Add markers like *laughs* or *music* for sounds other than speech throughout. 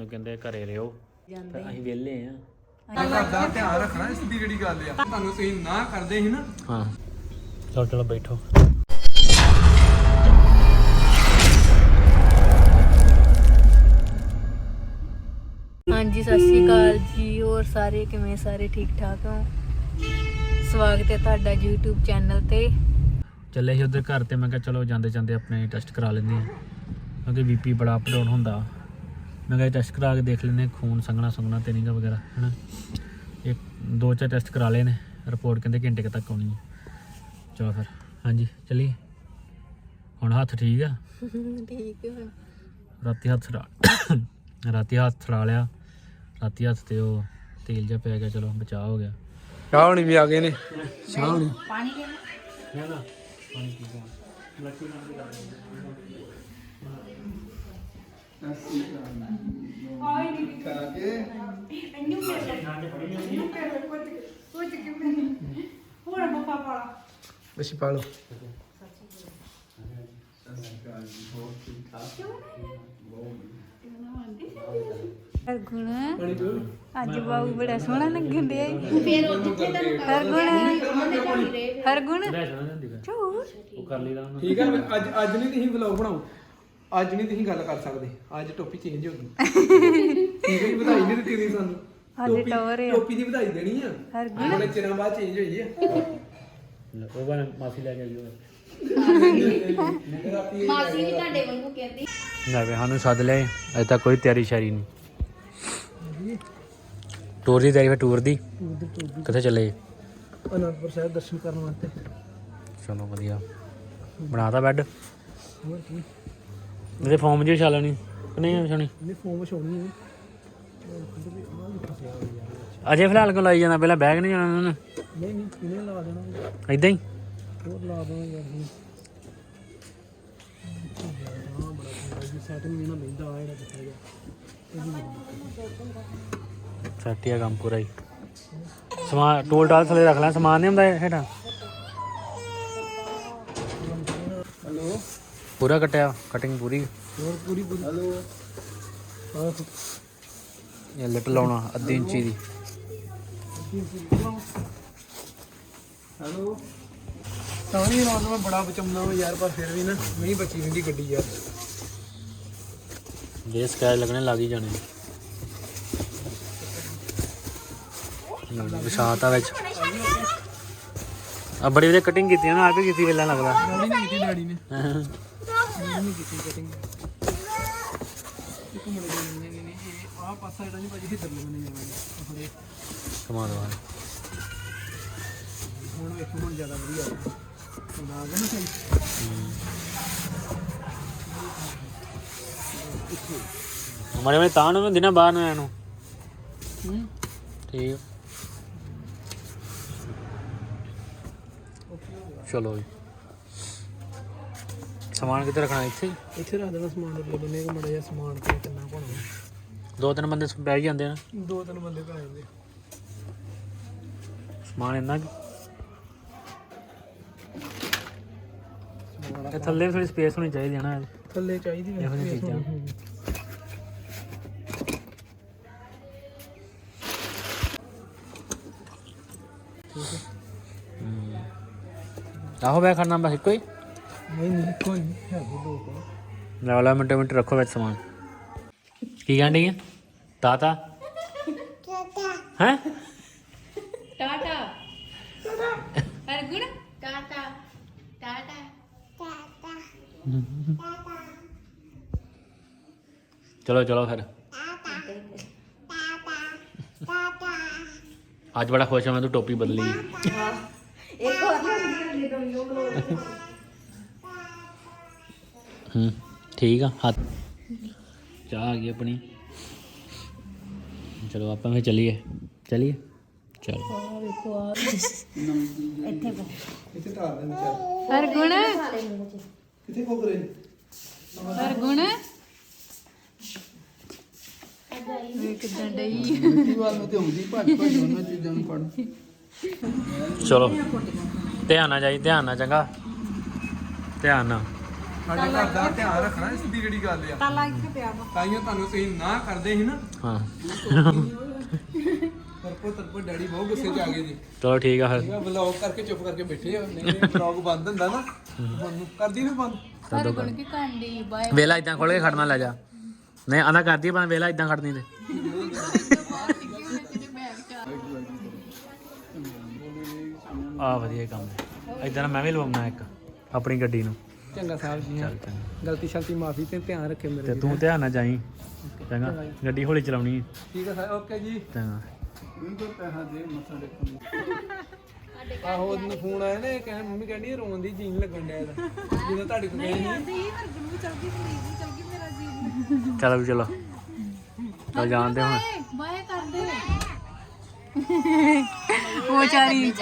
ਸਾਨੂੰ ਕਹਿੰਦੇ ਘਰੇ ਰਹੋ। ਤੇ ਅਸੀਂ ਵਿਹਲੇ ਆ। ਘਰ ਦਾ ਧਿਆਨ ਰੱਖਣਾ ਇਸ ਦੀ ਜਿਹੜੀ ਗੱਲ ਆ। ਤੁਹਾਨੂੰ ਤੁਸੀਂ ਨਾ ਕਰਦੇ ਸੀ ਨਾ। ਹਾਂ। ਚਲੋ ਚਲੋ ਬੈਠੋ। ਹਾਂਜੀ ਸਤਿ ਸ਼੍ਰੀ ਅਕਾਲ ਜੀ। ਹੋਰ ਸਾਰੇ ਕਿਵੇਂ? ਸਾਰੇ ਠੀਕ ਠਾਕ ਹੋ? ਸਵਾਗਤ ਹੈ ਤੁਹਾਡਾ YouTube ਚੈਨਲ ਤੇ। ਚੱਲੇ ਸੀ ਉਧਰ ਘਰ ਤੇ। ਮੈਂ ਕਿਹਾ ਚਲੋ ਜਾਂਦੇ ਜਾਂਦੇ ਆਪਣੇ ਟੈਸਟ ਕਰਾ ਲੈਂਦੇ ਆ ਕਿਉਂਕਿ ਬੀਪੀ ਬੜਾ ਅਪ ਡਾਊਨ ਹੁੰਦਾ। ਮੈਂ ਕਿਹਾ ਟੈਸਟ ਕਰਾ ਕੇ ਦੇਖ ਲੈਂਦੇ ਹਾਂ, ਖੂਨ ਸੰਘਣਾ ਸੰਘਣਾ ਤੇ ਨਹੀਂਗਾ ਵਗੈਰਾ ਹਨਾ? ਇੱਕ ਦੋ ਚਾਰ ਟੈਸਟ ਕਰਾ ਲਏ ਨੇ ਰਿਪੋਰਟ ਕਹਿੰਦੇ ਘੰਟੇ ਕੁ ਤੱਕ ਆਉਣੀ ਹੈ ਚਲੋ ਫਿਰ ਹਾਂਜੀ ਚੱਲੀਏ। ਹੁਣ ਹੱਥ ਠੀਕ ਆ? ਠੀਕ ਹੈ ਰਾਤੀ ਹੱਥ ਰਾ ਰਾਤੀ ਹੱਥ ਰਾ ਲਿਆ ਰਾਤੀ ਹੱਥ ਤੇ ਉਹ ਤੇਲ ਜਿਹਾ ਪੈ ਗਿਆ ਚਲੋ ਬਚਾਅ ਹੋ ਗਿਆ। ਚਾਹ ਹੁਣੀ ਵੀ ਆ ਗਏ ਨੇ? ਚਾਹ ਹੁਣੀ। ਨਾ ਨਾ ਪਾਣੀ ਪੀ ਗਿਆ ਅਸੀਂ ਪਾ ਲਓ। ਹਰਗੁਣ ਅੱਜ ਬਾਬੂ ਬੜਾ ਸੋਹਣਾ ਲੱਗਣ ਡਿਆ ਈ। ਹਰਗੁਣ ਹਰਗੁਣ ਫਿਰ ਝੂਠ। ਉਹ ਕਰ ਲਈਦਾ ਠੀਕ ਹੈ ਅੱਜ ਅੱਜ ਨਹੀਂ ਤੁਸੀਂ ਵਲੌਗ ਬਣਾਓ। ਅੱਜ ਨਹੀਂ ਤੁਸੀਂ ਗੱਲ ਕਰ ਸਕਦੇ ਅੱਜ ਟੋਪੀ ਚੇਂਜ ਹੋ ਗਈ। *laughs* ਠੀਕ ਹੈ ਵਧਾਈ ਨਹੀਂ ਦਿੱਤੀ ਤੁਸੀਂ ਸਾਨੂੰ। ਹਾਲੇ ਟੋਪੀ- ਟੌਰ ਆ। ਟੋਪੀ ਦੀ ਵਧਾਈ ਦੇਣੀ ਆ। ਹਰਗੁਣ ਬੜੇ ਚਿਰਾਂ ਬਾਅਦ ਚੇਂਜ ਹੋਈ ਆ। ਉਹ ਬਣ ਮਾਫੀ ਲੈ ਕੇ ਆਈ ਉਹ। ਮਾਸੀ ਵੀ ਤੁਹਾਡੇ ਵਾਂਗੂ ਕਹਿੰਦੀ। ਲੈ ਵੇ ਸਾਨੂੰ ਸੱਦ ਲਿਆ ਅਜੇ ਤੱਕ ਕੋਈ ਤਿਆਰੀ ਸ਼ਾਰੀ ਨਹੀਂ। ਟੂਰ ਦੀ ਤਿਆਰੀ ਫਿਰ ਟੂਰ ਦੀ। ਕਿੱਥੇ ਚੱਲੇ? ਅਨੰਦਪੁਰ ਸਾਹਿਬ ਦਰਸ਼ਨ ਕਰਨ ਵਾਸਤੇ। ਚਲੋ ਵਧੀਆ। ਬਣਾਤਾ ਬੈੱਡ? ਹੋਰ ਕੀ? ਮੇਰੇ ਫਾਰਮ ਜੀ ਛਾਲ ਨਹੀਂ ਨਹੀਂ ਛਣੀ ਇਹਨੇ ਫੋਨ ਵਿਛਾਉਣੀ ਹੈ ਅਜੇ ਫਿਲਹਾਲ ਕੋ ਲਾਈ ਜਾਂਦਾ? ਪਹਿਲਾਂ ਬੈਗ ਨਹੀਂ ਜਾਣਾ ਉਹਨਾਂ ਨੇ? ਨਹੀਂ ਨਹੀਂ ਇਹਨੇ ਲਾ ਦੇਣਾ? ਇਦਾਂ ਹੀ? ਹੋਰ ਲਾ ਦੇਣਾ ਯਾਰ ਜੀ ਸੈਟਿੰਗ ਨਾ ਲੈਂਦਾ ਆ ਜਿਹੜਾ ਕਿੱਥੇ ਗਿਆ। ਸੱਟਿਆ ਕੰਮ ਪੂਰਾ ਹੀ। ਸਮਾਨ ਟੋਲ ਟਾਲ ਥੱਲੇ ਰੱਖ ਲੈ ਸਮਾਨ ਨਹੀਂ ਹੁੰਦਾ ਹੇਠਾਂ ਹਲੋ ਪੂਰਾ ਕਟਿਆ ਕਟਿੰਗ ਪੂਰੀ। ਹੋਰ ਪੂਰੀ ਪੂਰੀ। ਹਲੋ ਇਹ ਲਿਟ ਲਾਉਣਾ ਅੱਧੀ ਇੰਚੀ ਦੀ। ਹਲੋ ਤਾਂ ਨਹੀਂ ਲਾਉਂਦਾ ਮੈਂ ਬੜਾ ਬਚਾਉਂਦਾ ਹਾਂ ਯਾਰ ਪਰ ਫਿਰ ਵੀ ਨਾ ਨਹੀਂ ਬਚੀ ਹੁੰਦੀ ਗੱਡੀ ਯਾਰ। ਦੇ ਸਕੈਚ ਲੱਗਣੇ ਲੱਗ ਹੀ ਜਾਣੇ। ਵਿਸ਼ਾਤਾ ਵਿੱਚ। ਆ ਬੜੀ ਵਧੀਆ ਕਟਿੰਗ ਕੀਤੀ ਨਾ ਆਪੇ ਕੀਤੀ ਵੇਲਾ ਲੱਗਦਾ। ਡੈਡੀ ਨੇ ਕੀਤੀ ਡੈਡੀ ਨੇ। *laughs* ਡੈਡੀ ਨੇ ਕੀਤੀ ਕਟਿੰਗ ਇੱਕ ਮਿੰਟ ਨਹੀਂ ਨਹੀਂ ਨਹੀਂ ਇਹ ਆਹ ਪਾਸਾ ਜਿਹੜਾ ਨਹੀਂ ਭਾਜੀ ਇੱਧਰ ਲੱਗਣੇ ਜਾਵਾਂਗੇ ਥੋੜੇ ਕਮਾਲ ਵਾ ਹੁਣ ਵੇਖੋ ਹੁਣ ਜ਼ਿਆਦਾ ਵਧੀਆ ਆ। ਗਿਆ ਹੁਣ ਆ ਗਿਆ ਨਾ ਸਹੀ ਹਮਾਰੇ ਮੈਂ ਤਾਂ ਨੂੰ ਦਿਨਾਂ ਬਾਹਰ ਨੂੰ ਆਇਆ ਨੂੰ। ਹੂੰ। ਠੀਕ। ਚਲੋ ਜੀ। ਸਮਾਨ ਕਿੱਥੇ ਰੱਖਣਾ ਇੱਥੇ? ਹੀ? ਇੱਥੇ ਰੱਖ ਦੇਣਾ ਸਮਾਨ ਉੱਤੇ ਬੰਨੇ ਕੋ ਮੜਾ ਜਿਹਾ ਸਮਾਨ ਤੇ ਕਿੰਨਾ ਪਾਉਣਾ ਦੋ ਤਿੰਨ ਬੰਦੇ ਬਹਿ ਹੀ ਜਾਂਦੇ ਨੇ। ਦੋ ਤਿੰਨ ਬੰਦੇ ਪੈ ਜਾਂਦੇ ਸਮਾਨ ਇੰਨਾ ਕੁ। ਇਹ ਥੱਲੇ ਥੋੜੀ ਸਪੇਸ ਹੋਣੀ ਚਾਹੀਦੀ ਹੈ ਨਾ ਥੱਲੇ ਚਾਹੀਦੀ ਇਹੋ ਜਿਹੀਆਂ ਚੀਜ਼ਾਂ। ਆਹੋ ਬੈ ਖੜਨਾ ਬਸ ਇੱਕੋ ਹੀ? ਨਹੀਂ ਨਹੀਂ ਕੋਈ ਨਹੀਂ ਹੈਗੇ ਦੋ ਕੋਲ ਲੈ ਵਾਲਾ ਮਿੰਟ ਮਿੰਟ ਰੱਖੋ ਵਿੱਚ ਸਮਾਨ ਕੀ ਕਹਿੰਦੀ ਹੈ ਤਾਤਾ ਹੈ ਟਾਟਾ ਹਰਗੁਣ ਟਾਟਾ ਟਾਟਾ ਚਲੋ ਚਲੋ ਫਿਰ ਅੱਜ ਬੜਾ ਖੁਸ਼ ਹਾਂ ਮੈਂ ਤੂੰ ਟੋਪੀ ਬਦਲੀ ਹੂੰ ਠੀਕ ਆ ਹੱਥ। ਚਾਹ ਆ ਗਈ ਆਪਣੀ। ਚਲੋ ਆਪਾਂ ਵੀ ਚੱਲੀਏ। ਚੱਲੀਏ? ਚਲੋ। ਇੱਥੇ ਧਾਰ ਦੇ ਵਿਚਾਰ ਹਰਗੁਣ? ਕਿੱਥੇ ਕੋਕ ਰਹੇ? ਹਰਗੁਣ? ਵੇ ਕਿਦਾਂ ਡਈ ਮਿੱਟੀ ਵਾਲ ਨੂੰ ਤੇ ਹੁੰਦੀ ਭੱਜ ਭੱਜ ਉਹਨਾਂ ਚੀਜ਼ਾਂ ਨੂੰ ਫੜ ਚਲੋ। ਧਿਆਨ ਨਾਲ ਜਾਈ ਧਿਆਨ ਨਾਲ ਚੰਗਾ। ਧਿਆਨ ਨਾਲ। ਸਾਡੇ ਘਰ ਦਾ ਧਿਆਨ ਰੱਖਣਾ ਇਸ ਦੀ ਜਿਹੜੀ ਗੱਲ ਆ। ਤਾਲਾ ਇੱਥੇ ਪਿਆ ਵਾ। ਤਾਈਓ ਤੁਹਾਨੂੰ ਤੁਸੀਂ ਨਾ ਕਰਦੇ ਸੀ ਨਾ। ਹਾਂ। ਤਰਪੋ ਤਰਪੋ ਡੈਡੀ ਬਹੁਤ ਗੁੱਸੇ 'ਚ ਆ ਗਏ ਜੀ। ਚਲੋ ਠੀਕ ਆ ਫਿਰ। ਵਲੌਗ ਕਰਕੇ ਚੁੱਪ ਕਰਕੇ ਬੈਠੇ ਹੋ ਨਹੀਂ ਵਲੌਗ ਬੰਦ ਹੁੰਦਾ ਨਾ। ਤੁਹਾਨੂੰ ਕਰਦੀ ਵੀ ਬੰਦ। ਸਾਰੇ ਕੋਲ ਕੀ ਕਾਂਡੀ ਬਾਏ ਵੇਲਾ ਇਦਾਂ ਖੋਲ ਕੇ ਖੜਨਾ ਲੈ ਜਾ। ਨਹੀਂ ਆਂਦਾ ਕਰਦੀ ਪਰ ਵੇਲਾ ਇਦਾਂ ਖੜਨੀ ਤੇ। ਆ ਵਧੀਆ ਕੰਮ ਹੈ। ਇਦਾਂ ਮੈਂ ਵੀ ਲਵਾਉਣਾ ਇੱਕ ਆਪਣੀ ਗੱਡੀ ਨੂੰ। ਚੰਗਾ ਸਾਹਿਬ ਜੀ ਚੱਲ ਚੰਗਾ। ਗਲਤੀ ਸ਼ਲਤੀ ਮਾਫੀ ਤੇ ਧਿਆਨ ਰੱਖੇ ਮੇਰੇ ਤੇ ਤੂੰ ਧਿਆਨ ਨਾਲ ਜਾਈ। ਚੰਗਾ। ਗੱਡੀ ਹੌਲੀ ਚਲਾਉਣੀ ਹੈ। ਠੀਕ ਹੈ ਸਾਹਿਬ ਓਕੇ ਜੀ। ਚੰਗਾ। ਮੈਨੂੰ ਤਾਂ ਪੈਸਾ ਦੇ ਮੱਥਾ ਦੇਖਣ ਆਹੋ ਉਹਨੂੰ ਫੋਨ ਆਇਆ ਨੇ ਕਹਿੰਦੇ ਮੰਮੀ ਕਹਿੰਦੀ ਰੋਣ ਦੀ ਜੀਨ ਲੱਗਣ ਡਿਆ ਇਹਦਾ। ਜਦੋਂ ਤੁਹਾਡੇ ਕੋਲ ਗਏ ਨਹੀਂ। ਚਲੋ ਵੀ ਚਲੋ। ਚਲ ਜਾਣਦੇ ਹੁਣ। ਬਾਏ ਕਰਦੇ। ਉਹ ਚਾਰੀ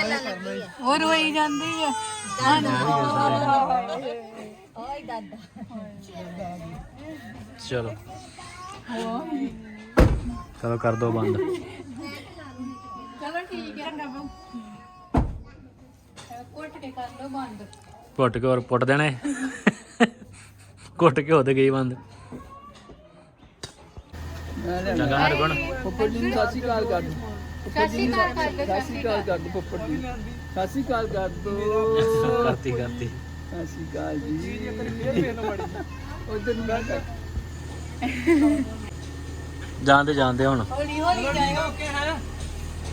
ਉਹ ਰੋਈ ਜਾਂਦੀ ਆ। ਓਏ ਦਾਦਾ ਚਲੋ ਚਲੋ ਕਰ ਦੋ ਬੰਦ ਚਲੋ ਠੀਕ ਹੈ ਕੋਟ ਕੇ ਕਰ ਲੋ ਬੰਦ। ਘੁੱਟ ਕੇ ਹੋਰ ਪੁੱਟ ਦੇਣੇ ਘੁੱਟ ਕੇ ਹੋ ਤੇ ਗਈ ਬੰਦ। ਚੰਗਾ ਹਰ ਗੁਣ ਪੱਪੜ ਜੀ ਨੂੰ ਸਤਿ ਸ਼੍ਰੀ ਅਕਾਲ ਕਰ ਦੋ ਸਤਿ ਸ਼੍ਰੀ ਅਕਾਲ ਕਰ ਲਓ, ਸਤਿ ਸ਼੍ਰੀ ਅਕਾਲ ਕਰ ਦੋ ਪੱਪੜ ਜੀ ਸਤਿ ਸ਼੍ਰੀ ਅਕਾਲ ਕਰ ਦੋ ਕਰਤੀ ਕਰਤੀ। ਸਤਿ ਸ਼੍ਰੀ ਅਕਾਲ ਜੀ। ਉਧਰ ਨੂੰ ਨਾ ਕਰ ਜਾਣਦੇ ਜਾਣਦੇ ਹੁਣ। ਹੌਲੀ ਹੌਲੀ ਜਾਇਓ ਓਕੇ ਹੈ।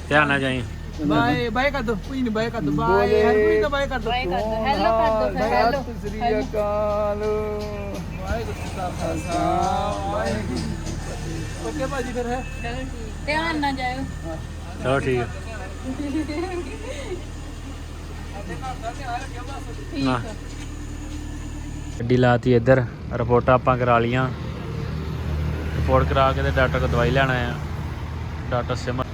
ਧਿਆਨ ਨਾਲ ਜਾਈ। ਬਾਏ ਬਾਏ ਕਰ ਦੋ। ਕੋਈ ਨਹੀਂ ਬਾਏ ਕਰ ਦੋ। ਬਾਏ ਹਰਪ੍ਰੀਤ ਦਾ ਬਾਏ ਕਰ ਦੋ। ਬਾਏ ਕਰ ਦੋ। ਹੈਲੋ ਕਰ ਦੋ ਹੈਲੋ ਸਤਿ ਸ਼੍ਰੀ ਅਕਾਲ। ਜੀ ਵਾਹਿਗੁਰੂ ਜੀ ਕੀ ਫਤਿਹ। ਓਕੇ ਭਾਜੀ ਫਿਰ ਹੈ। ਧਿਆਨ ਨਾਲ ਜਾਇਓ। ਚਲੋ ਠੀਕ। ਹੈ *laughs* ਨਾ। ਗੱਡੀ ਲਾਤੀ ਇੱਧਰ, ਰਿਪੋਰਟਾਂ ਆਪਾਂ ਕਰਾ ਲੀਆਂ ਰਿਪੋਰਟ ਕਰਾ ਕੇ ਤੇ ਡਾਕਟਰ ਕੋਲ ਦਵਾਈ ਲੈਣ ਆਏ ਡਾਕਟਰ ਸਿਮਰ।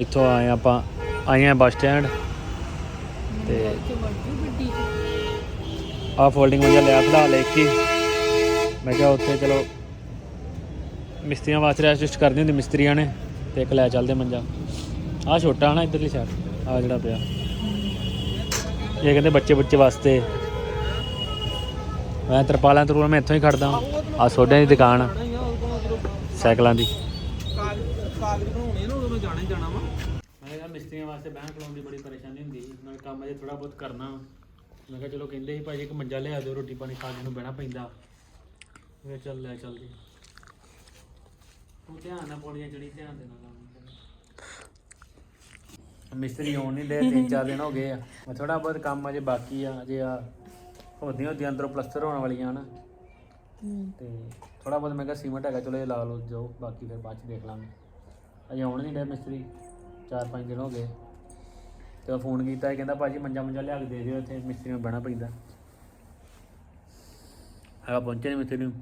ਇੱਥੋਂ ਆਏ ਆਪਾਂ, ਆਏ ਆ ਬੱਸ ਸਟੈਂਡ। ਤੇ ਆ ਫੋਲਡਿੰਗ ਮੰਜਾ ਲਿਆ ਫਿਲਹਾਲ ਲੈ ਕੇ ਮੈਂ ਕਿਹਾ ਉੱਥੇ ਚਲੋ, ਮਿਸਤਰੀਆਂ ਵਾਸਤੇ ਐਡਜਸਟ ਕਰਨੀ ਹੁੰਦੀ, ਮਿਸਤਰੀਆਂ ਨੇ, ਤੇ ਇੱਕ ਲੈ ਚੱਲਦੇ ਮੰਜਾ। ਆ ਛੋਟਾ ਨਾ ਇਧਰਲੀ ਸਾਈਡ ਆ ਜਿਹੜਾ ਪਿਆ। ਇਹ ਕਹਿੰਦੇ ਬੱਚੇ ਬੱਚੇ ਵਾਸਤੇ। ਮੈਂ ਤਰਪਾਲਾਂ ਤਰੂਲ ਮੈਂ ਇੱਥੋਂ ਹੀ ਖੜਦਾ ਆ ਸੋਡਿਆਂ ਦੀ ਦੁਕਾਨ ਸਾਈਕਲਾਂ ਦੀ। ਕਾਗਜ਼ ਬਣਾਉਣੇ ਨਾ ਉਦੋਂ ਮੈਂ ਜਾਣਾ ਹੀ ਜਾਣਾ ਵਾ ਮੈਂ ਕਿਹਾ ਮਿਸਤਰੀਆਂ ਵਾਸਤੇ ਬੈਂਕ ਲਾਉਣ ਦੀ ਬੜੀ ਪਰੇਸ਼ਾਨੀ ਹੁੰਦੀ ਸੀ। ਮੈਂ ਕੰਮ ਅਜੇ ਥੋੜਾ ਬਹੁਤ ਕਰਨਾ ਮੈਂ ਕਿਹਾ ਚਲੋ ਕਹਿੰਦੇ ਸੀ ਭਾਜੀ ਇੱਕ ਮੰਜਾ ਲਿਆ ਦਿਓ, ਰੋਟੀ ਪਾਣੀ ਖਾ ਕੇ ਨੂੰ ਬਹਿਣਾ ਪੈਂਦਾ। ਮੈਂ ਚੱਲ ਲੈ ਚੱਲਦੇ। ਤੂੰ ਧਿਆਨ ਨਾਲ ਪੌੜੀਆਂ ਚੜੀ ਧਿਆਨ ਦੇ ਨਾਲ ਮਿਸਤਰੀ ਆਉਣ ਨਹੀਂ ਦੇ ਤਿੰਨ ਚਾਰ ਦਿਨ ਹੋ ਗਏ ਆ। ਮੈਂ ਥੋੜਾ ਬਹੁਤ ਕੰਮ ਅਜੇ ਬਾਕੀ ਆ ਅਜੇ ਆ ਹੋਦੀਆਂ ਹੋਦੀਆਂ ਅੰਦਰੋਂ ਪਲਸਟਰ ਹੋਣ ਵਾਲੀਆਂ ਹਨ ਤੇ ਥੋੜਾ ਬਹੁਤ ਮੈਂ ਕਿਹਾ ਸੀਮੈਂਟ ਹੈਗਾ ਚਲੋ ਇਹ ਲਾ ਲਓ ਜਾਓ ਬਾਕੀ ਫਿਰ ਬਾਅਦ ਚ ਦੇਖ ਲਾਂਗੇ। ਅਜੇ ਆਉਣ ਨਹੀਂ ਦੇ ਮਿਸਤਰੀ ਚਾਰ ਪੰਜ ਦਿਨ ਹੋ ਗਏ। ਤੇ ਫੋਨ ਕੀਤਾ ਇਹ ਕਹਿੰਦਾ ਭਾਜੀ ਮੰਜਾ ਮੰਜਾ ਲਿਆ ਕੇ ਦੇ ਦਿਓ ਇੱਥੇ ਮਿਸਤਰੀ ਨੂੰ ਬਹਿਣਾ ਪੈਂਦਾ। ਹੈਗਾ ਪਹੁੰਚੇ ਨਹੀਂ ਮਿਸਤਰੀ ਨੂੰ।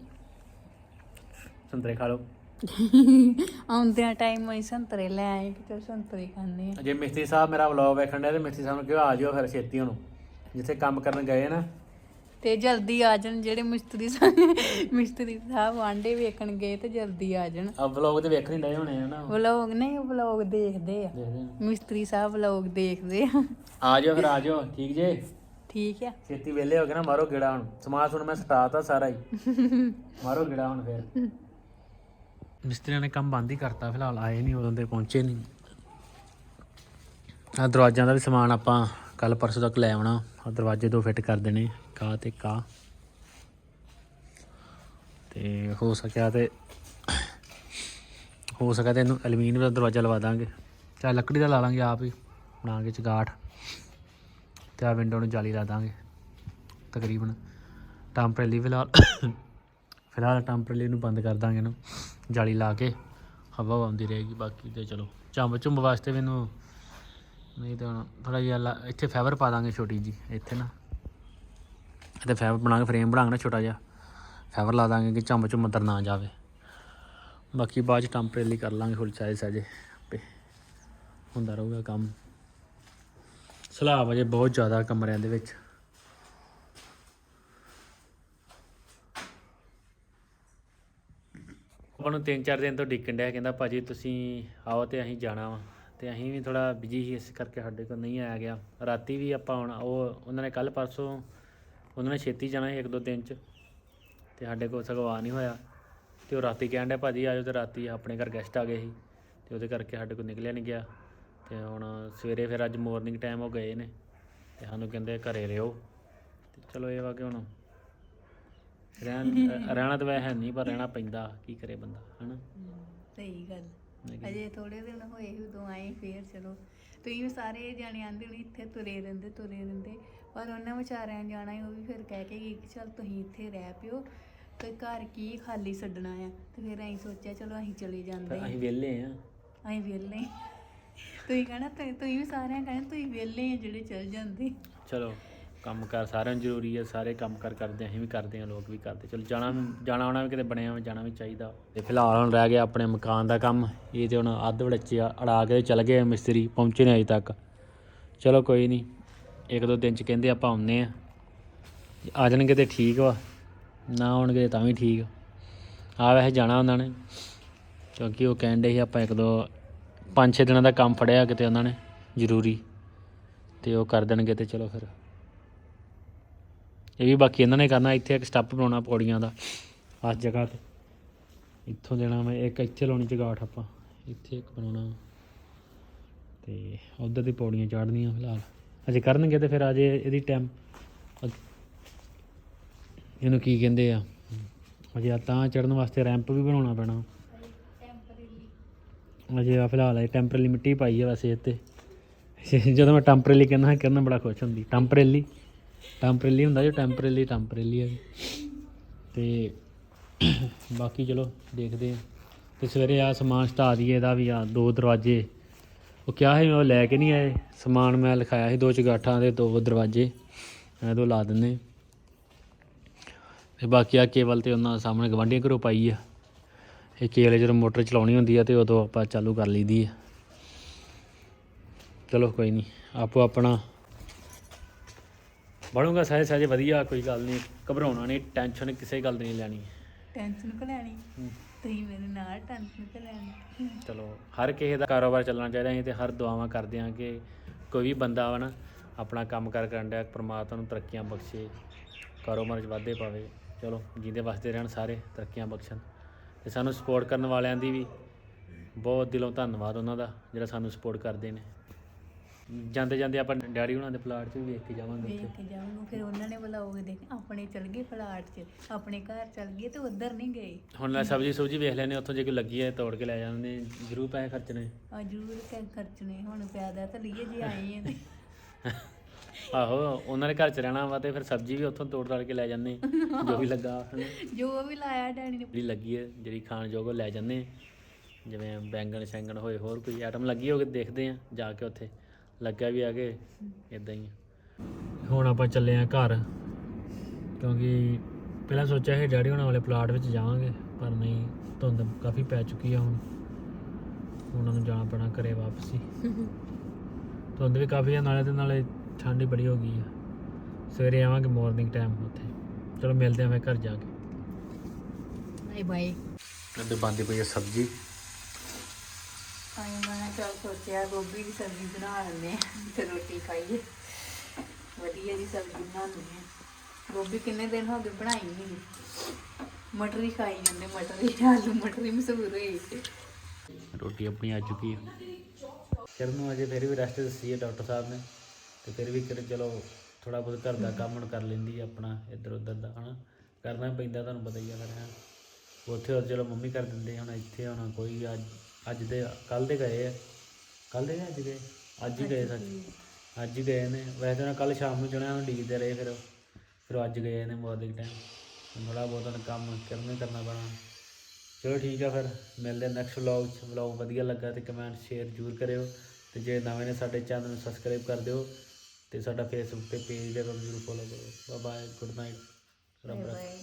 ਸੰਤਰੇ ਖਾ ਲਓ। *laughs* ਆਉਂਦਿਆਂ ਟਾਈਮ ਅਸੀਂ ਸੰਤਰੇ ਲੈ ਆਏ ਕਿ ਚਲ ਸੰਤਰੇ ਖਾਣੇ ਆ। ਜੇ ਮਿਸਤਰੀ ਸਾਹਿਬ ਮੇਰਾ ਵਲੌਗ ਵੇਖਣ ਡਿਆ ਤੇ ਮਿਸਤਰੀ ਸਾਹਿਬ ਨੂੰ ਕਿਹਾ ਆ ਜਿਓ ਫਿਰ ਛੇਤੀ ਹੁਣ ਜਿੱਥੇ ਕੰਮ ਕਰਨ ਗਏ ਨਾ। ਤੇ ਜਲਦੀ ਆ ਜਾਣ ਜਿਹੜੇ ਮਿਸਤਰੀ ਸਾਹਿਬ ਮਿਸਤਰੀ ਸਾਹਿਬ ਆਂਡੇ ਵੇਖਣ ਗਏ ਤੇ ਜਲਦੀ ਆ ਜਾਣ। ਆ ਵਲੌਗ ਤੇ ਵੇਖਣ ਹੀ ਡਏ ਹੋਣੇ ਆ ਨਾ। ਵਲੋਗ ਨਹੀਂ ਵਲੋਗ ਦੇਖਦੇ ਆ। ਦੇਖਦੇ ਆ। ਮਿਸਤਰੀ ਸਾਹਿਬ ਵਲੋਗ ਦੇਖਦੇ ਆ। ਆ ਜਾਓ ਫਿਰ ਆ ਜਾਓ ਠੀਕ ਜੇ? ਠੀਕ ਆ। ਛੇਤੀ ਵਿਹਲੇ ਹੋ ਗਏ ਨਾ ਮਾਰੋ ਗੇੜਾ ਹੁਣ। ਸਮਾਨ ਸੁਣ ਮੈਂ ਸਟਾਤਾ ਸਾਰਾ ਹੀ। *laughs* ਮਾਰੋ ਗੇੜਾ ਹੁਣ ਫਿਰ। ਮਿਸਤਰੀਆਂ ਨੇ ਕੰਮ ਬੰਦ ਹੀ ਕਰਤਾ ਫਿਲਹਾਲ, ਆਏ ਨਹੀਂ ਉਦੋਂ ਦੇ, ਪਹੁੰਚੇ ਨਹੀਂ। ਆ ਦਰਵਾਜ਼ਿਆਂ ਦਾ ਵੀ ਸਮਾਨ ਆਪਾਂ ਕੱਲ ਪਰਸੋਂ ਤੱਕ ਲੈ ਆਉਣਾ। ਆ ਦਰਵਾਜ਼ੇ ਦੋ ਫਿੱਟ ਕਰ ਦੇਣੇ ਕਾ ਤੇ ਕਾ ਤੇ ਹੋ ਸਕਿਆ ਤੇ, ਹੋ ਸਕਿਆ ਤੇ ਇਹਨੂੰ ਐਲੂਮੀਨੀਅਮ ਦਾ ਦਰਵਾਜ਼ਾ ਲਵਾ ਦਾਂਗੇ। ਚਾਹੇ ਲੱਕੜੀ ਦਾ ਲਾ ਲਾਂਗੇ ਆਪ ਹੀ, ਬਣਾ ਕੇ ਚਗਾਠ ਤੇ ਆ ਵਿੰਡੋ ਨੂੰ ਜਾਲੀ ਲਾ ਦਾਂਗੇ, ਤਕਰੀਬਨ। ਟੈਂਪਰੇਰੀ ਫਿਲਹਾਲ ਫਿਲਹਾਲ ਟੈਂਪਰੇਰੀ ਇਹਨੂੰ ਬੰਦ ਕਰ ਦਾਂਗੇ ਇਹਨੂੰ, ਜਾਲੀ ਲਾ ਕੇ, ਹਵਾ ਆਉਂਦੀ ਰਹੇਗੀ ਬਾਕੀ ਤੇ ਚਲੋ। ਚੰਬ ਚੁੰਬ ਵਾਸਤੇ ਵੀ ਇਹਨੂੰ, ਨਹੀਂ ਤਾਂ ਹੁਣ ਥੋੜਾ ਜਿਹਾ ਲਾ- ਇੱਥੇ ਫਾਈਬਰ ਪਾ ਦਾਂਗੇ ਛੋਟੀ ਜੀ ਇੱਥੇ ਨਾ। ਇੱਥੇ ਫਾਈਬਰ ਬਣਾ ਕੇ ਫਰੇਮ ਬਣਾਉਣਾ ਛੋਟਾ ਜਿਹਾ ਫਾਈਬਰ ਲਾ ਦਾਂਗੇ ਕਿ ਚੰਬ ਚੁੰਬ ਅੰਦਰ ਨਾ ਜਾਵੇ। ਬਾਕੀ ਬਾਅਦ ਚ ਟੈਂਪਰੇਰੀ ਕਰ ਲਾਂਗੇ ਫੁੱਲ ਚਾਹੇ ਸਾਜੇ ਆਪੇ ਹੁੰਦਾ ਰਹੂਗਾ ਕੰਮ। ਸਲਾਬ ਅਜੇ ਬਹੁਤ ਜ਼ਿਆਦਾ ਕਮਰਿਆਂ ਦੇ ਵਿੱਚ। ਆਪਾਂ ਨੂੰ ਤਿੰਨ ਚਾਰ ਦਿਨ ਤੋਂ ਡਿੱਕਣ ਡਿਆ, ਕਹਿੰਦਾ ਭਾਜੀ ਤੁਸੀਂ ਆਓ ਤੇ ਅਸੀਂ ਜਾਣਾ ਵਾ। ਤੇ ਅਸੀਂ ਵੀ ਥੋੜਾ ਬਿਜ਼ੀ ਸੀ, ਇਸ ਕਰਕੇ ਸਾਡੇ ਕੋਲ ਨਹੀਂ ਆਇਆ ਗਿਆ। ਰਾਤੀ ਵੀ ਆਪਾਂ ਹੁਣ ਉਹ, ਉਹਨਾਂ ਨੇ ਕੱਲ ਪਰਸੋਂ, ਉਹਨਾਂ ਨੇ ਛੇਤੀ ਜਾਣਾ ਸੀ ਇੱਕ ਦੋ ਦਿਨ ਚ, ਤੇ ਸਾਡੇ ਕੋਲ ਸਗਵਾ ਨਹੀਂ ਹੋਇਆ। ਤੇ ਉਹ ਰਾਤੀ ਕਹਿਣ ਡਿਆ, ਭਾਜੀ ਆਜੋ ਤੇ ਰਾਤੀ ਆਪਣੇ ਘਰ ਗੈਸਟ ਆ ਗਏ ਸੀ, ਤੇ ਉਹਦੇ ਕਰਕੇ ਸਾਡੇ ਕੋਲ ਨਿਕਲਿਆ ਨਹੀਂ ਗਿਆ। ਤੇ ਹੁਣ ਸਵੇਰੇ ਫਿਰ ਅੱਜ ਮਾਰਨਿੰਗ ਟਾਈਮ ਉਹ ਗਏ ਨੇ, ਤੇ ਸਾਨੂੰ ਕਹਿੰਦੇ ਘਰੇ ਰਿਓ ਤੇ ਚਲੋ ਇਹ ਵਾ ਕਿ ਹੁਣ ਰਹਿਣ ਰਹਿਣਾ ਤਾਂ ਵੈਸੇ ਹੈ ਨਹੀਂ ਪਰ ਰਹਿਣਾ ਪੈਂਦਾ ਕੀ ਕਰੇ ਬੰਦਾ ਹਨਾ? ਸਹੀ ਗੱਲ। ਅਜੇ ਥੋੜੇ ਦਿਨ ਹੋਏ ਸੀ ਉਦੋਂ ਆਏ ਫੇਰ ਚਲੋ। ਤੁਸੀਂ ਵੀ ਸਾਰੇ ਜਾਣੇ ਆਂਦੇ ਹੋਣੇ ਇੱਥੇ ਤੁਰੇ ਰਹਿੰਦੇ ਤੁਰੇ ਰਹਿੰਦੇ। ਪਰ ਉਹਨਾਂ ਵਿਚਾਰਿਆਂ ਨੇ ਜਾਣਾ ਸੀ ਉਹ ਵੀ ਫਿਰ ਕਹਿ ਕੇ ਗਏ ਕਿ ਚਲ ਤੁਸੀਂ ਇੱਥੇ ਰਹਿ ਪਿਓ ਤੇ ਘਰ ਕੀ ਖਾਲੀ ਛੱਡਣਾ ਆ। ਤੇ ਫਿਰ ਅਸੀਂ ਸੋਚਿਆ ਚਲੋ ਅਸੀਂ ਚਲੇ ਜਾਂਦੇ ਪਰ ਹਾਂ। ਅਸੀਂ ਵਿਹਲੇ ਆ। ਅਸੀਂ ਵਿਹਲੇ ਤੁਸੀਂ ਕਹਿਣਾ ਤੁਸੀਂ ਤੁਸੀਂ ਵੀ ਸਾਰਿਆਂ ਕਹਿਣਾ ਤੁਸੀਂ ਵਿਹਲੇ ਆ ਜਿਹੜੇ ਚਲ ਜਾਂਦੇ। ਚਲੋ। ਕੰਮ ਕਰ, ਸਾਰਿਆਂ ਨੂੰ ਜ਼ਰੂਰੀ ਹੈ ਸਾਰੇ ਕੰਮ ਕਰ, ਕਰਦੇ ਅਸੀਂ ਵੀ ਕਰਦੇ ਹਾਂ ਲੋਕ ਵੀ ਕਰਦੇ। ਚਲੋ ਜਾਣਾ ਜਾਣਾ ਆਉਣਾ ਵੀ ਕਿਤੇ ਬਣਿਆ ਹੋਇਆ ਜਾਣਾ ਵੀ ਚਾਹੀਦਾ। ਤੇ ਫਿਲਹਾਲ ਹੁਣ ਰਹਿ ਗਿਆ ਆਪਣੇ ਮਕਾਨ ਦਾ ਕੰਮ। ਇਹ ਤੇ ਹੁਣ ਅੱਧ ਵਿੜਚੇ ਆ, ਅੜਾ ਕੇ ਚਲ ਗਏ ਮਿਸਤਰੀ, ਪਹੁੰਚੇ ਨੇ ਅਜੇ ਤੱਕ। ਚਲੋ ਕੋਈ ਨਹੀਂ ਇੱਕ ਦੋ ਦਿਨ ਚ ਕਹਿੰਦੇ ਆਪਾਂ ਆਉਂਦੇ ਆ। ਆ ਜਾਣਗੇ ਤੇ ਠੀਕ ਵਾ, ਨਾ ਆਉਣਗੇ ਤਾਂ ਵੀ ਠੀਕ। ਆ ਵੈਸੇ ਜਾਣਾ ਉਹਨਾਂ ਨੇ, ਕਿਉਂਕਿ ਉਹ ਕਹਿੰਦੇ ਸੀ ਆਪਾਂ ਇੱਕ ਦੋ, ਪੰਜ ਛੇ ਦਿਨਾਂ ਦਾ ਕੰਮ ਫੜਿਆ ਕਿਤੇ ਉਹਨਾਂ ਨੇ, ਜ਼ਰੂਰੀ। ਤੇ ਉਹ ਕਰ ਦੇਣਗੇ ਤੇ ਚਲੋ ਫਿਰ। ਇਹ ਵੀ ਬਾਕੀ ਇਹਨਾਂ ਨੇ ਕਰਨਾ, ਇੱਥੇ ਇੱਕ ਸਟੈਪ ਬਣਾਉਣਾ ਪੌੜੀਆਂ ਦਾ। ਆਸ ਜਗ੍ਹਾ ਤੇ। ਇੱਥੋਂ ਦੇਣਾ ਮੈਂ, ਇੱਕ ਇੱਥੇ ਲਾਉਣੀ ਚਗਾਠ ਆਪਾਂ। ਇੱਥੇ ਇੱਕ ਬਣਾਉਣਾ। ਤੇ ਉਧਰ ਦੀ ਪੌੜੀਆਂ ਚਾੜਨੀਆਂ ਫਿਲਹਾਲ। ਅਜੇ ਕਰਨਗੇ ਤੇ ਫਿਰ ਅਜੇ ਇਹਦੀ ਟਾਈਮ ਇਹਨੂੰ ਕੀ ਕਹਿੰਦੇ ਆ? ਅਜੇ ਤਾਂ ਚੜਨ ਵਾਸਤੇ ਰੈਂਪ ਵੀ ਬਣਾਉਣਾ ਪੈਣਾ। ਅਜੇ ਆ ਫਿਲਹਾਲ ਇਹ ਟੈਂਪਰੇਰੀ ਮਿੱਟੀ ਪਾਈ ਹੈ ਵੈਸੇ ਇੱਥੇ। *laughs* ਜਦੋਂ ਮੈਂ ਟੈਂਪਰੇਰੀ ਕਹਿੰਦਾ ਕਹਿੰਦਾ ਬੜਾ ਖੁਸ਼ ਹੁੰਦੀ। ਟੈਂਪਰੇਰੀ ਟੈਂਪਰੇਰੀ ਹੁੰਦਾ ਜੋ ਟੈਂਪਰੇਰੀ ਟੈਂਪਰੇਰੀ ਹੈ ਤੇ ਬਾਕੀ ਚਲੋ, ਦੇਖਦੇ ਆ ਤੇ ਸਵੇਰੇ ਆ ਸਮਾਨ ਸਟਾ ਦਈਏ, ਇਹਦਾ ਵੀ ਆ ਦੋ ਦਰਵਾਜ਼ੇ। ਉਹ ਕਿਹਾ ਸੀ ਉਹ ਲੈ ਕੇ ਨਹੀਂ ਆਏ। ਸਮਾਨ ਮੈਂ ਲਿਖਾਇਆ ਸੀ ਦੋ ਚਗਾਠਾਂ ਦੇ, ਦੋ ਦਰਵਾਜ਼ੇ। ਮੈਂ ਦੋ ਲਾ ਦਿੰਨੇ ਤੇ ਬਾਕੀ ਆ ਕੇਵਲ ਤੇ ਉਹਨਾਂ ਸਾਹਮਣੇ ਗਵਾਂਢੀਆਂ ਘਰੋਂ ਪਾਈ ਆ। ਇਹ ਕੇਵਲ ਜਦੋਂ ਮੋਟਰ ਚਲਾਉਣੀ ਹੁੰਦੀ ਆ ਤੇ ਉਦੋਂ ਆਪਾਂ ਚਾਲੂ ਕਰ ਲਈਦੀ ਆ। ਚਲੋ ਕੋਈ ਨਹੀਂ, ਆਪੋ ਆਪਣਾ ਬਣੂਗਾ ਸਾਰੇ ਸਾਰੇ ਵਧੀਆ ਕੋਈ ਗੱਲ ਨਹੀਂ ਘਬਰਾਉਣਾ ਨਹੀਂ ਟੈਨਸ਼ਨ ਕਿਸੇ ਗੱਲ ਦੀ ਨਹੀਂ ਲੈਣੀ। ਟੈਨਸ਼ਨ ਕੋ ਲੈਣੀ? ਤੁਸੀਂ ਮੇਰੇ ਨਾਲ ਟੈਨਸ਼ਨ ਕੋ ਲੈਣੀ? ਚਲੋ ਹਰ ਕਿਸੇ ਦਾ ਕਾਰੋਬਾਰ ਚੱਲਣਾ ਚਾਹੀਦਾ ਅਸੀਂ ਤੇ ਹਰ ਦੁਆਵਾਂ ਕਰਦੇ ਹਾਂ ਕਿ ਕੋਈ ਵੀ ਬੰਦਾ ਵਾ ਨਾ ਆਪਣਾ ਕੰਮ ਕਾਰ ਕਰਨ ਡਿਆ ਪ੍ਰਮਾਤਮਾ ਨੂੰ ਤਰੱਕੀਆਂ ਬਖਸ਼ੇ ਕਾਰੋਬਾਰ 'ਚ ਵਾਧੇ ਪਾਵੇ। ਚਲੋ ਜਿੰਦੇ ਵਾਸਤੇ ਰਹਿਣ ਸਾਰੇ ਤਰੱਕੀਆਂ ਬਖਸ਼ਣ। ਤੇ ਸਾਨੂੰ ਸਪੋਰਟ ਕਰਨ ਵਾਲਿਆਂ ਦੀ ਵੀ ਬਹੁਤ ਦਿਲੋਂ ਧੰਨਵਾਦ ਉਹਨਾਂ ਦਾ ਜਿਹੜਾ ਸਾਨੂੰ ਸਪੋਰਟ ਕਰਦੇ ਨੇ। ਜਾਂਦੇ ਜਾਂਦੇ ਆਪਾਂ ਡੈਡੀ ਹੁਣਾਂ ਦੇ ਪਲਾਟ 'ਚ ਵੀ ਵੇਖ ਕੇ ਜਾਵਾਂਗੇ ਵੇਖ ਉੱਥੇ। ਕੇ ਜਾਊਂਗਾ ਫਿਰ ਉਹਨਾਂ ਨੇ ਬੁਲਾਓਗੇ ਦੇਖ ਆਪਣੇ ਚਲ ਗਏ ਫਲਾਟ 'ਚ ਆਪਣੇ ਘਰ ਚਲ ਗਏ ਤੇ ਉਧਰ ਨਹੀਂ ਗਏ। ਹੁਣ ਲੈ ਸਬਜੀ ਸੁਬਜੀ ਵੇਖ ਲੈਨੇ ਉੱਥੋਂ ਜੇ ਕੋਈ ਲੱਗੀ ਹੈ ਤੋੜ ਕੇ ਲੈ ਜਾਂਦੇ ਜ਼ਰੂਰ ਪੈਸੇ ਖਰਚਣੇ। ਆ ਜ਼ਰੂਰ ਕਹਿ ਖਰਚਣੇ ਹੁਣ ਪਿਆਦਾ ਤਾਂ ਲਈਏ ਜੇ ਆਏ ਆ ਤੇ। ਆਹੋ ਉਹਨਾਂ ਦੇ ਘਰ ਚ ਰਹਿਣਾ ਵਾ ਤੇ ਫਿਰ ਸਬਜ਼ੀ ਵੀ ਉੱਥੋਂ ਤੋੜ ਤਾੜ ਕੇ ਲੈ ਜਾਂਦੇ ਜੋ ਵੀ ਲੱਗਾ ਹਨਾ। ਜੋ ਵੀ ਲਾਇਆ ਡੈਡੀ ਨੇ। ਜਿਹੜੀ ਲੱਗੀ ਹੈ ਜਿਹੜੀ ਖਾਣ ਯੋਗ ਉਹ ਲੈ ਜਾਂਦੇ ਜਿਵੇਂ ਬੈਂਗਣ ਸ਼ੈਂਗਣ ਹੋਏ ਹੋਰ ਕੋਈ ਆਈਟਮ ਲੱਗੀ ਹੋਵੇ ਦੇਖਦੇ ਆ ਜਾ ਕੇ ਉੱਥੇ। ਲੱਗਿਆ ਵੀ ਆ ਕੇ ਇਦਾਂ ਹੀ ਹੁਣ ਆਪਾਂ ਚੱਲੇ ਆ ਘਰ ਕਿਉਂਕਿ ਪਹਿਲਾਂ ਸੋਚਿਆ ਸੀ ਡੈਡੀ ਹੋਣਾ ਵਾਲੇ ਪਲਾਟ ਵਿੱਚ ਜਾਵਾਂਗੇ ਪਰ ਨਹੀਂ ਧੁੰਦ ਕਾਫੀ ਪੈ ਚੁੱਕੀ ਆ ਹੁਣ। ਉਹਨਾਂ ਨੂੰ ਜਾਣਾ ਪੈਣਾ ਘਰੇ ਵਾਪਸੀ। *laughs* ਧੁੰਦ ਵੀ ਕਾਫੀ ਆ ਨਾਲੇ ਤੇ ਨਾਲੇ ਠੰਡ ਹੀ ਬੜੀ ਹੋ ਗਈ ਆ। ਸਵੇਰੇ ਆਵਾਂਗੇ ਮਾਰਨਿੰਗ ਟਾਈਮ ਉੱਥੇ। ਚਲੋ ਮਿਲਦੇ ਆਂ ਮੈਂ ਘਰ ਜਾ ਕੇ। ਬਾਏ ਬਾਏ ਅੱਡੇ ਬੰਦੀ ਪਈ ਆ ਸਬਜ਼ੀ। ਸੋਚਿਆ ਗੋਭੀ ਦੀ ਸਬਜ਼ੀ ਬਣਾ ਲੈਂਦੇ ਆ ਤੇ ਰੋਟੀ ਖਾਈਏ। ਵਧੀਆ ਜੀ ਸਬਜ਼ੀ ਬਣਾਉਂਦੇ ਆ ਗੋਭੀ ਕਿੰਨੇ ਦਿਨ ਹੋ ਗਏ ਬਣਾਈ ਨਹੀਂ ਮਟਰ ਹੀ ਖਾਈ ਜਾਂਦੇ, ਮਟਰ ਹੀ ਆਲੂ, ਮਟਰ ਹੀ ਮਸ਼ਹੂਰ ਹੋਈ ਰੋਟੀ ਆਪਣੀ ਆ ਚੁੱਕੀ ਹੈ ਕਿਰਨ ਨੂੰ ਅਜੇ ਫਿਰ ਵੀ ਰੈਸਟ ਦੱਸੀ ਹੈ ਡਾਕਟਰ ਸਾਹਿਬ ਨੇ। ਤੇ ਫਿਰ ਵੀ ਕਿਰਨ ਚਲੋ ਥੋੜਾ ਬਹੁਤ ਘਰ ਦਾ ਕੰਮ ਹੁਣ ਕਰ ਲੈਂਦੀ ਹੈ ਆਪਣਾ, ਇੱਧਰ ਉੱਧਰ ਦਾ, ਹਨਾ। ਕਰਨਾ ਪੈਂਦਾ, ਤੁਹਾਨੂੰ ਪਤਾ ਹੀ ਆ ਫਿਰ, ਹੈਂ। ਉੱਥੇ ਉਹ ਚਲੋ ਮੰਮੀ ਕਰ ਦਿੰਦੇ ਹੁਣ ਇੱਥੇ ਹੁਣ ਕੋਈ ਅੱਜ ਅੱਜ ਦੇ ਕੱਲ ਦੇ ਗਏ ਆ। ਕੱਲ ਦੇ ਅੱਜ ਗਏ? ਅੱਜ ਹੀ ਗਏ ਸੱਚ? ਅੱਜ ਹੀ ਗਏ ਨੇ। ਵੈਸੇ ਤਾਂ ਕੱਲ ਸ਼ਾਮ ਨੂੰ ਜਣਾ ਡੀਕਦੇ ਰਹੇ ਫਿਰ। ਫਿਰ ਅੱਜ ਗਏ ਨੇ ਮਾਰਨਿੰਗ ਟਾਈਮ ਥੋੜਾ ਬਹੁਤ ਕੰਮ ਕਰਨੇ ਕਰਨਾ ਪੈਣਾ। ਚਲੋ ਠੀਕ ਆ ਫਿਰ। ਮਿਲਦੇ ਨੈਕਸਟ ਵਲੌਗ ਚ। ਵਲੌਗ ਵਧੀਆ ਲੱਗਾ ਤੇ ਕਮੈਂਟ ਸ਼ੇਅਰ ਜ਼ਰੂਰ ਕਰਿਓ। ਤੇ ਜੇ ਨਵੇਂ ਨੇ ਸਾਡੇ ਚੈਨਲ ਨੂੰ ਸਬਸਕ੍ਰਾਈਬ ਕਰ ਦਿਓ ਤੇ ਸਾਡਾ ਫੇਸਬੁੱਕ ਤੇ ਪੇਜ ਦੇ ਜ਼ਰੂਰ ਫੋਲੋ ਕਰੋ ਬਾਏ ਗੁੱਡ ਨਾਈਟ ਰੱਬ ਰੱਖੇ।